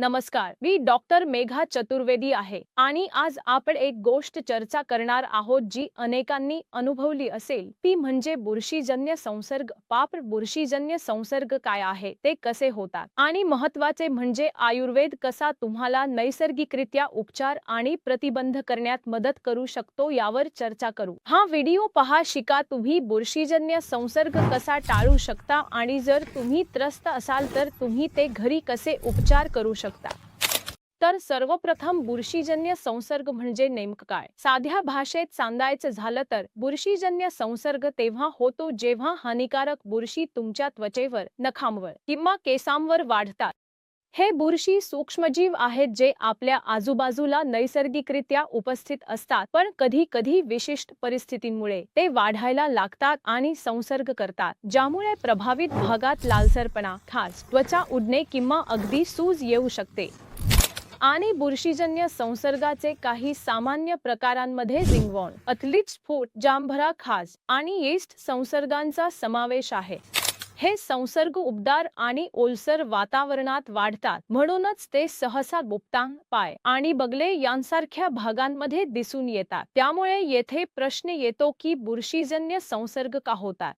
नमस्कार मी डॉक्टर मेघा चतुर्वेदी आहे आणि आज आपण एक गोष्ट चर्चा करणार आहोत जी अनेकांनी अनुभवली असेल. ती म्हणजे बुरशीजन्य संसर्ग. पाप बुरशीजन्य संसर्ग काय आहे? ते कसे होतात? आणि महत्त्वाचे म्हणजे आयुर्वेद कसा तुम्हाला नैसर्गिकरित्या उपचार आणि प्रतिबंध करण्यात मदत करू शकतो यावर चर्चा करू. हा व्हिडिओ पहा शिका तुम्ही बुरशीजन्य संसर्ग कसा टाळू शकता आणि जर तुम्ही त्रस्त असाल तर तुम्ही ते घरी कसे उपचार करू शकता? तर सर्वप्रथम बुरशीजन्य संसर्ग म्हणजे नेमकं काय? साध्या भाषेत सांगायचं झालं तर बुरशीजन्य संसर्ग तेव्हा होतो जेव्हा हानिकारक बुरशी तुमच्या त्वचेवर नखांवर किंवा केसांवर वाढतात. हे बुरशी सूक्ष्मजीव आहेत जे आपल्या आजूबाजूला नैसर्गिकरित्या उपस्थित असतात पण कधी कधी विशिष्ट परिस्थितींमुळे ते वाढायला लागतात आणि संसर्ग करतात ज्यामुळे प्रभावित भागात लालसरपणा खास त्वचा उडणे किंवा अगदी सूज येऊ शकते. आणि बुरशीजन्य संसर्गाचे काही सामान्य प्रकारांमध्ये रिंगवॉन अथलीट फूट जांभरा खाज आणि येस्ट संसर्गांचा समावेश आहे. हे संसर्ग उबदार आणि ओलसर वातावरणात वाढतात. म्हणूनच ते सहसा गुप्तांग पाय आणि बगले यांसारख्या भागांमध्ये दिसून येतात. त्यामुळे येथे प्रश्न येतो की बुरशीजन्य संसर्ग का होतात?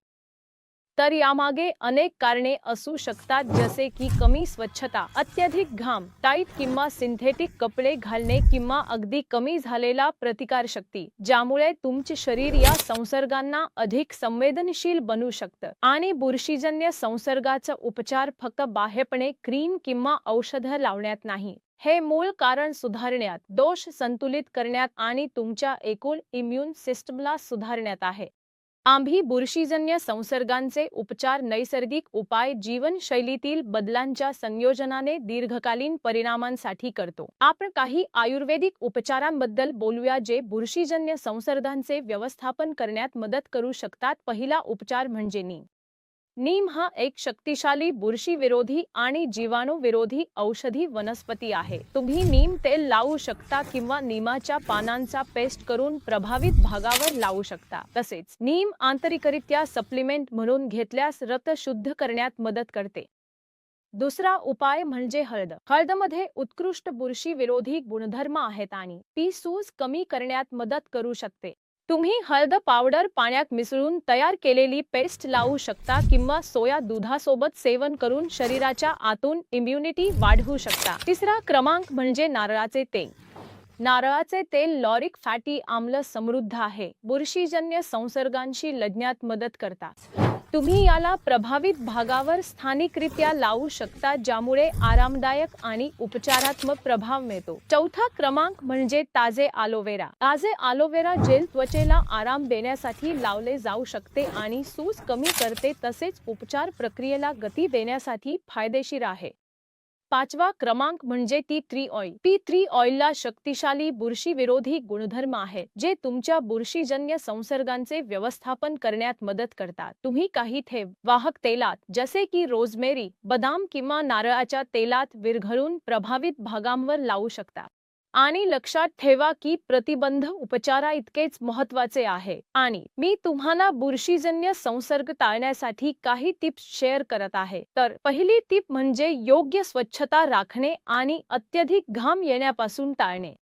तर यामागे अनेक कारणे असू शकतात जसे की कमी स्वच्छता अत्यधिक घाम टाईट किंवा सिंथेटिक कपडे घालणे किंवा अगदी कमी झालेला प्रतिकारशक्ती ज्यामुळे तुमचे शरीर या संसर्गांना अधिक संवेदनशील बनू शकतं. आणि बुरशीजन्य संसर्गाचा उपचार फक्त बाह्यपणे क्रीम किंवा औषधं लावण्यात नाही. हे मूळ कारण सुधारण्यात दोष संतुलित करण्यात आणि तुमच्या एकूण इम्युन सिस्टमला सुधारण्यात आहे. आम्ही बुरशीजन्य संसर्गांचे उपचार नैसर्गिक उपाय जीवनशैलीतील बदलांच्या संयोजनाने दीर्घकालीन परिणामांसाठी करतो. आपण काही आयुर्वेदिक उपचारांबद्दल बोलूया जे बुरशीजन्य संसर्गांचे व्यवस्थापन करण्यात मदत करू शकतात. पहिला उपचार म्हणजे नी नीम हा एक शक्तिशाली बुरशी विरोधी आणि जीवाणू विरोधी औषधी वनस्पती आहे. तुम्ही नीम तेल लावू शकता किंवा नीमाच्या पानांचा पेस्ट करून प्रभावित भागावर लावू शकता. तसेच नीम आंतरिकरित्या सप्लिमेंट म्हणून घेतल्यास रक्त शुद्ध करण्यात मदत करते. दुसरा उपाय म्हणजे हळद. हळदमध्ये उत्कृष्ट बुरशी विरोधी गुणधर्म आहेत आणि ती सूज कमी करण्यात मदत करू शकते. तुम्ही हळद पावडर पाण्यात मिसळून तयार केलेली पेस्ट लावू शकता किंवा सोया दुधासोबत सेवन करून शरीराच्या आतून इम्युनिटी वाढवू शकता. तिसरा क्रमांक म्हणजे नारळाचे तेल. नारळाचे तेल लॉरिक फॅटी आम्ल समृद्ध आहे. बुरशीजन्य संसर्गांशी लढण्यात मदत करतात. तुम्ही याला प्रभावित भागावर स्थानिकरित्या लावू शकता ज्यामुळे आरामदायक आणि उपचारात्मक प्रभाव मिळतो. चौथा क्रमांक म्हणजे ताजे आलोवेरा ताजे आलोवेरा जेल त्वचेला आराम देण्यासाठी लावले जाऊ शकते आणि सूज कमी करते तसेच उपचार प्रक्रियेला गती देण्यासाठी फायदेशीर आहे. पाचवा क्रमांक म्हणजे ती थ्री ऑइल पी थ्री ऑइलला शक्तिशाली बुरशी विरोधी गुणधर्म आहेत जे तुमच्या बुरशीजन्य संसर्गांचे व्यवस्थापन करण्यात मदत करतात. तुम्ही काही थेंब वाहक तेलात जसे की रोजमेरी बदाम किंवा नारळाच्या तेलात विरघळून प्रभावित भागांवर लावू शकता. आणि लक्षात ठेवा की प्रतिबंध उपचारा इतकेच महत्त्वाचे आहे. आणि मी तुम्हाला बुरशीजन्य संसर्ग टाळण्यासाठी काही टिप्स शेअर करत आहे. तर पहिली टिप म्हणजे योग्य स्वच्छता राखणे आणि अत्यधिक घाम येण्यापासून टाळणे.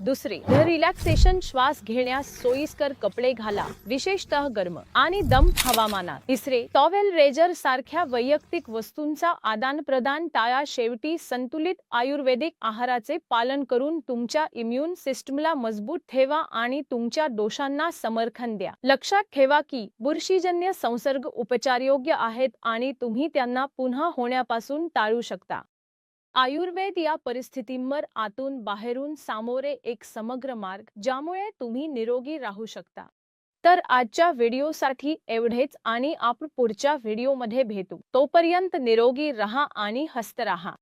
दुसरी रिलॅक्सेशन श्वास घेण्यास सोयीस्कर कपडे घाला विशेषतः गर्म आणि दम हवामानात. तिसरे टॉवेल रेजर सारख्या वैयक्तिक वस्तूंचा आदान प्रदान टाळा शेवटी संतुलित आयुर्वेदिक आहाराचे पालन करून तुमच्या इम्युन सिस्टमला मजबूत ठेवा आणि तुमच्या दोषांना समर्थन द्या. लक्षात ठेवा की बुरशीजन्य संसर्ग उपचारयोग्य आहेत आणि तुम्ही त्यांना पुन्हा होण्यापासून टाळू शकता. आयुर्वेद या परिस्थितींवर आतून बाहेरून सामोरे एक समग्र मार्ग ज्यामुळे तुम्ही निरोगी राहू शकता. तर आजच्या व्हिडिओसाठी एवढेच आणि आपण पुढच्या व्हिडिओमध्ये भेटू. तोपर्यंत निरोगी रहा आणि हस्त रहा.